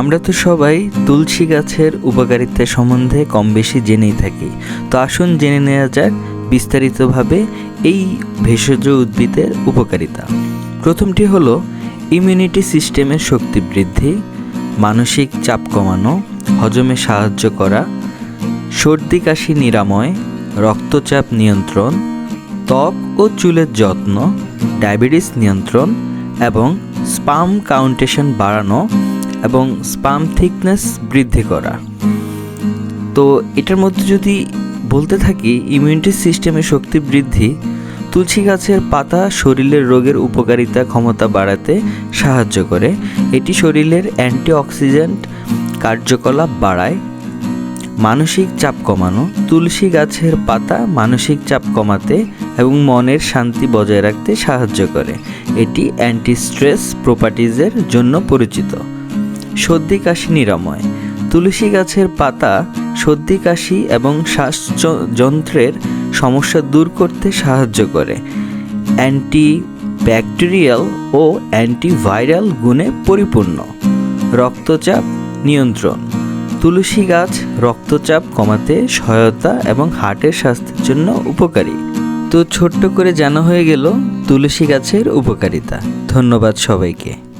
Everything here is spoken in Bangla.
আমরা তো সবাই তুলসী গাছের উপকারিতা সম্বন্ধে কম বেশি জেনেই থাকি। তো আসুন জেনে নেওয়া যাক বিস্তারিতভাবে এই ভেষজ উদ্ভিদের উপকারিতা। প্রথমটি হলো ইমিউনিটি সিস্টেমের শক্তি বৃদ্ধি, মানসিক চাপ কমানো, হজমে সাহায্য করা, সর্দি কাশি নিরাময়, রক্তচাপ নিয়ন্ত্রণ, ত্বক ও চুলের যত্ন, ডায়াবেটিস নিয়ন্ত্রণ এবং স্পাম কাউন্টেশন বাড়ানো এবং স্পাম থিকনেস বৃদ্ধি করা। তো এটার মধ্যে যদি বলতে থাকি ইমিউনিটি সিস্টেমের শক্তি বৃদ্ধি, তুলসী গাছের পাতা শরীরের রোগের উপকারিতা ক্ষমতা বাড়াতে সাহায্য করে। এটি শরীরের অ্যান্টি অ্যান্টিঅক্সিডেন্ট কার্যকলাপ বাড়ায়, মানসিক চাপ কমানো। তুলসী গাছের পাতা মানসিক চাপ কমাতে এবং মনের শান্তি বজায় রাখতে সাহায্য করে। এটি অ্যান্টি স্ট্রেস প্রপার্টিজের জন্য পরিচিত। সর্দি কাশি নিরাময়। তুলসী গাছের পাতা সর্দি কাশি এবং শ্বাসযন্ত্রের সমস্যা দূর করতে সাহায্য করে। অ্যান্টি ব্যাকটেরিয়াল ও অ্যান্টিভাইরাল গুণে পরিপূর্ণ। রক্তচাপ নিয়ন্ত্রণ। তুলসী গাছ রক্তচাপ কমাতে সহায়তা এবং হার্টের স্বাস্থ্যের জন্য উপকারী। তো ছোট্ট করে জানা হয়ে গেল, তুলসী গাছের উপকারিতা। ধন্যবাদ সবাইকে।